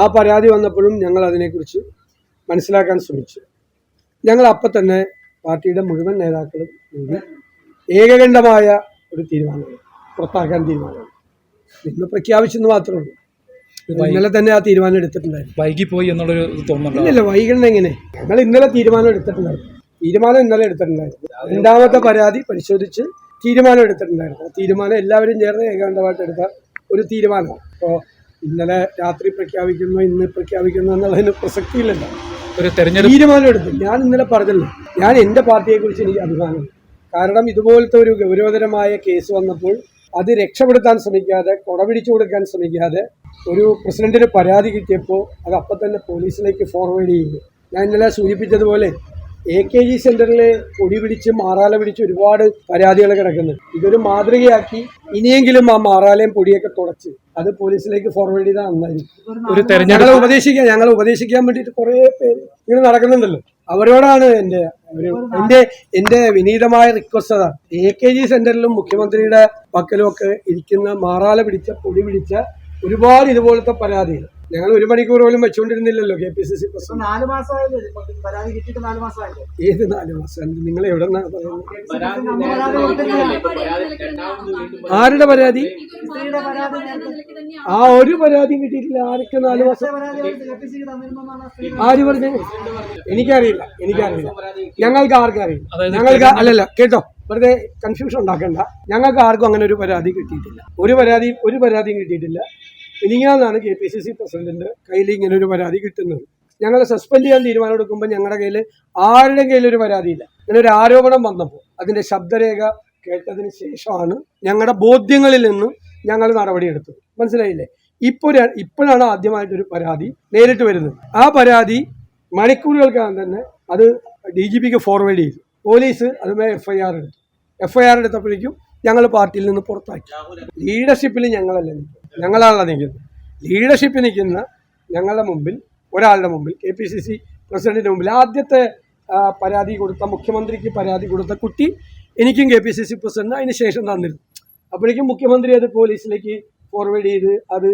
ആ പരാതി വന്നപ്പോഴും ഞങ്ങൾ അതിനെക്കുറിച്ച് മനസ്സിലാക്കാൻ ശ്രമിച്ചു. ഞങ്ങൾ അപ്പം തന്നെ പാർട്ടിയുടെ മുഴുവൻ നേതാക്കളും കൂടി ഏകകണ്ഠമായ ഒരു തീരുമാനമാണ് പുറത്താക്കാൻ തീരുമാനമാണ്. ഇന്ന് പ്രഖ്യാപിച്ചെന്ന് മാത്രമേ ഉള്ളൂ. ഇന്നലെ തന്നെ ആ തീരുമാനം എടുത്തിട്ടുണ്ടായിരുന്നു. വൈകിപ്പോയി എന്നുള്ളൊരു തോന്നുന്നു ഇല്ലല്ല വൈകണം എങ്ങനെ? ഞങ്ങൾ ഇന്നലെ തീരുമാനം എടുത്തിട്ടുണ്ടായിരുന്നു. തീരുമാനം ഇന്നലെ എടുത്തിട്ടുണ്ടായിരുന്നു. രണ്ടാമത്തെ പരാതി പരിശോധിച്ച് തീരുമാനം എടുത്തിട്ടുണ്ടായിരുന്നു. ആ തീരുമാനം എല്ലാവരും ചേർന്ന് ഏകാന്തമായിട്ട് എടുത്ത ഒരു തീരുമാനമാണ്. അപ്പോൾ ഇന്നലെ രാത്രി പ്രഖ്യാപിക്കുന്നു ഇന്ന് പ്രഖ്യാപിക്കുന്നു എന്നുള്ളതിന് പ്രസക്തിയില്ലല്ലോ. ഒരു തെരഞ്ഞെടുപ്പ് എടുത്തു. ഞാൻ ഇന്നലെ പറഞ്ഞല്ലോ ഞാൻ എന്റെ പാർട്ടിയെക്കുറിച്ച് എനിക്ക് അഭിമാനം കാരണം ഇതുപോലത്തെ ഒരു ഗൗരവതരമായ കേസ് വന്നപ്പോൾ അത് രക്ഷപ്പെടുത്താൻ ശ്രമിക്കാതെ കൊടപിടിച്ചു കൊടുക്കാൻ ശ്രമിക്കാതെ ഒരു പ്രസിഡന്റിന് പരാതി കിട്ടിയപ്പോൾ അത് അപ്പം തന്നെ പോലീസിലേക്ക് ഫോർവേഡ് ചെയ്യുന്നു. ഞാൻ ഇന്നലെ സൂചിപ്പിച്ചതുപോലെ എ കെ ജി സെന്ററിൽ ഒടി പിടിച്ച് മാറാല പിടിച്ച് ഒരുപാട് പരാതികൾ കിടക്കുന്നു. ഇതൊരു മാതൃകയാക്കി ഇനിയെങ്കിലും ആ മാറാലയും പൊടിയൊക്കെ തുടച്ച് അത് പോലീസിലേക്ക് ഫോർവേഡ് ചെയ്താൽ നന്നായിരിക്കും ഒരു തെരഞ്ഞെടുപ്പ് ഉപദേശിക്കാൻ ഞങ്ങൾ ഉപദേശിക്കാൻ വേണ്ടിയിട്ട് കുറേ പേര് ഇങ്ങനെ നടക്കുന്നുണ്ടല്ലോ. അവരോടാണ് എന്റെ ഒരു എന്റെ എന്റെ വിനീതമായ റിക്വസ്റ്റ് അതാണ് എ കെ ജി സെന്ററിലും മുഖ്യമന്ത്രിയുടെ പക്കലും ഒക്കെ ഇരിക്കുന്ന മാറാല പിടിച്ച പൊടി പിടിച്ച ഒരുപാട് ഇതുപോലത്തെ പരാതികൾ ഞങ്ങൾ ഒരു മണിക്കൂർ പോലും വെച്ചുകൊണ്ടിരുന്നില്ലല്ലോ K P C C president നാല് മാസമായില്ലേ ഇപ്പൊ പരാതി കിട്ടിയിട്ട് നാല് മാസമായില്ലേ ഏത് നാല് മാസം? നിങ്ങൾ എവിടെ ആരുടെ പരാതി? സ്ത്രീയുടെ പരാതി ആ ഒരു പരാതിയും കിട്ടിയിട്ടില്ല. ആരൊക്കെ നാല് മാസം? ആര് പറഞ്ഞു? എനിക്കറിയില്ല. എനിക്കറിയില്ല. ഞങ്ങൾക്ക് ആർക്കും അറിയില്ല. ഞങ്ങൾക്ക് അല്ലല്ല കേട്ടോ. വെറുതെ കൺഫ്യൂഷൻ ഉണ്ടാക്കണ്ട. ഞങ്ങൾക്ക് ആർക്കും അങ്ങനെ ഒരു പരാതി കിട്ടിയിട്ടില്ല. ഒരു പരാതി ഒരു പരാതിയും കിട്ടിയിട്ടില്ല. ഇനിങ്ങാന്നാണ് കെ പി സി സി പ്രസിഡന്റിന്റെ കയ്യിൽ ഇങ്ങനെ ഒരു പരാതി കിട്ടുന്നത്. ഞങ്ങൾ സസ്പെൻഡ് ചെയ്യാൻ തീരുമാനം എടുക്കുമ്പോൾ ഞങ്ങളുടെ കയ്യിൽ ആരുടെയും കയ്യിൽ ഒരു പരാതിയില്ല. ഇങ്ങനെ ഒരു ആരോപണം വന്നപ്പോൾ അതിന്റെ ശബ്ദരേഖ കേട്ടതിന് ശേഷമാണ് ഞങ്ങളുടെ ബോധ്യങ്ങളിൽ നിന്ന് ഞങ്ങൾ നടപടിയെടുത്തത് മനസ്സിലായില്ലേ? ഇപ്പോൾ ഇപ്പോഴാണ് ആദ്യമായിട്ടൊരു പരാതി നേരിട്ട് വരുന്നത്. ആ പരാതി മണിക്കൂറുകൾക്കകം തന്നെ അത് ഡി ജി പിക്ക് ഫോർവേഡ് ചെയ്തു. പോലീസ് അതുമേ എഫ് ഐ ആർ എടുത്തു. എഫ് ഐ ആർ എടുത്തപ്പോഴേക്കും ഞങ്ങൾ പാർട്ടിയിൽ നിന്ന് പുറത്താക്കി. ലീഡർഷിപ്പിൽ ഞങ്ങളല്ല നിൽക്കുന്നത്? ഞങ്ങളാണല്ലോ നിൽക്കുന്നത്. ലീഡർഷിപ്പ് നിൽക്കുന്ന ഞങ്ങളുടെ മുമ്പിൽ ഒരാളുടെ മുമ്പിൽ കെ പി സി സി പ്രസിഡന്റിന്റെ മുമ്പിൽ ആദ്യത്തെ പരാതി കൊടുത്ത മുഖ്യമന്ത്രിക്ക് പരാതി കൊടുത്ത കുട്ടി എനിക്കും K P C C president അതിന് ശേഷം തന്നിരുന്നു. അപ്പോഴേക്കും മുഖ്യമന്ത്രി അത് പോലീസിലേക്ക് ഫോർവേഡ് ചെയ്ത് അത്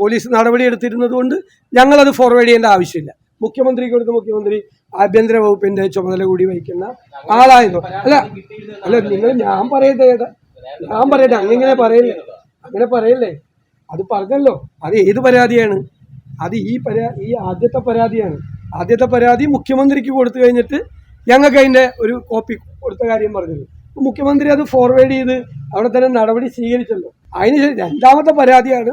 പോലീസ് നടപടി എടുത്തിരുന്നത് കൊണ്ട് ഞങ്ങളത് ഫോർവേഡ് ചെയ്യേണ്ട ആവശ്യമില്ല. മുഖ്യമന്ത്രി കൊടുത്ത മുഖ്യമന്ത്രി ആഭ്യന്തര വകുപ്പിന്റെ ചുമതല കൂടി വഹിക്കുന്ന ആളായിരുന്നു അല്ല അല്ല നിങ്ങൾ ഞാൻ പറയട്ടെ ഞാൻ പറയട്ടെ അങ്ങനെ പറയല്ലേ? അങ്ങനെ പറയല്ലേ? അത് പറഞ്ഞല്ലോ. അത് ഏത് പരാതിയാണ്? അത് ഈ പരാ ഈ ആദ്യത്തെ പരാതിയാണ്. ആദ്യത്തെ പരാതി മുഖ്യമന്ത്രിക്ക് കൊടുത്തു കഴിഞ്ഞിട്ട് ഞങ്ങൾക്ക് അതിന്റെ ഒരു കോപ്പി കൊടുത്ത കാര്യം പറഞ്ഞത് മുഖ്യമന്ത്രി അത് ഫോർവേഡ് ചെയ്ത് അവിടെ തന്നെ നടപടി സ്വീകരിച്ചല്ലോ. അതിന് ശേഷം രണ്ടാമത്തെ പരാതിയാണ്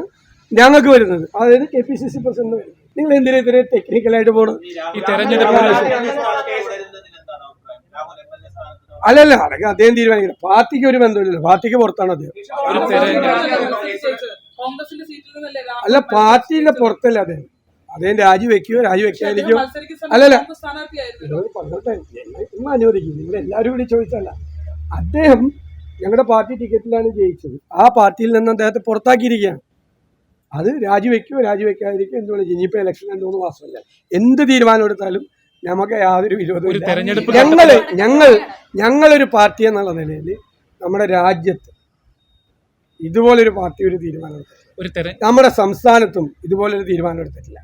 ഞങ്ങൾക്ക് വരുന്നത്. അതായത് K P C C president വരുന്നത്. നിങ്ങൾ എന്തിനാ ഇത്രയും ടെക്നിക്കലായിട്ട് പോകണം ഈ തെരഞ്ഞെടുപ്പ് അല്ലല്ല അതൊക്കെ അദ്ദേഹം തീരുമാനിക്കില്ല. പാർട്ടിക്ക് ഒരു ബന്ധമില്ലല്ലോ. പാർട്ടിക്ക് പുറത്താണ് അദ്ദേഹം. അല്ല പാർട്ടിയുടെ പുറത്തല്ല അദ്ദേഹം അദ്ദേഹം രാജിവെക്കുകയോ രാജിവെക്കാതിരിക്കോ അല്ല അല്ലല്ല. അനുവദിക്കും. നിങ്ങൾ എല്ലാവരും കൂടി ചോദിച്ചല്ല അദ്ദേഹം ഞങ്ങളുടെ പാർട്ടി ടിക്കറ്റിലാണ് ജയിച്ചത്. ആ പാർട്ടിയിൽ നിന്ന് അദ്ദേഹത്തെ പുറത്താക്കിയിരിക്കുകയാണ്. അത് രാജിവെക്കുകയോ രാജിവെക്കാതിരിക്കോ എന്ത് വേണം ഇനിയിപ്പോൾ ഇലക്ഷൻ രണ്ട് മൂന്ന് മാസമല്ല എന്ത് തീരുമാനം എടുത്താലും നമുക്ക് യാതൊരു വിരോധം വിരോധവും ഞങ്ങൾ ഞങ്ങൾ ഞങ്ങളൊരു പാർട്ടി എന്നുള്ള നിലയിൽ നമ്മുടെ രാജ്യത്ത് ഇതുപോലൊരു പാർട്ടി ഒരു തീരുമാനം ഒരു നമ്മുടെ സംസ്ഥാനത്തും ഇതുപോലൊരു തീരുമാനം എടുത്തിട്ടില്ല.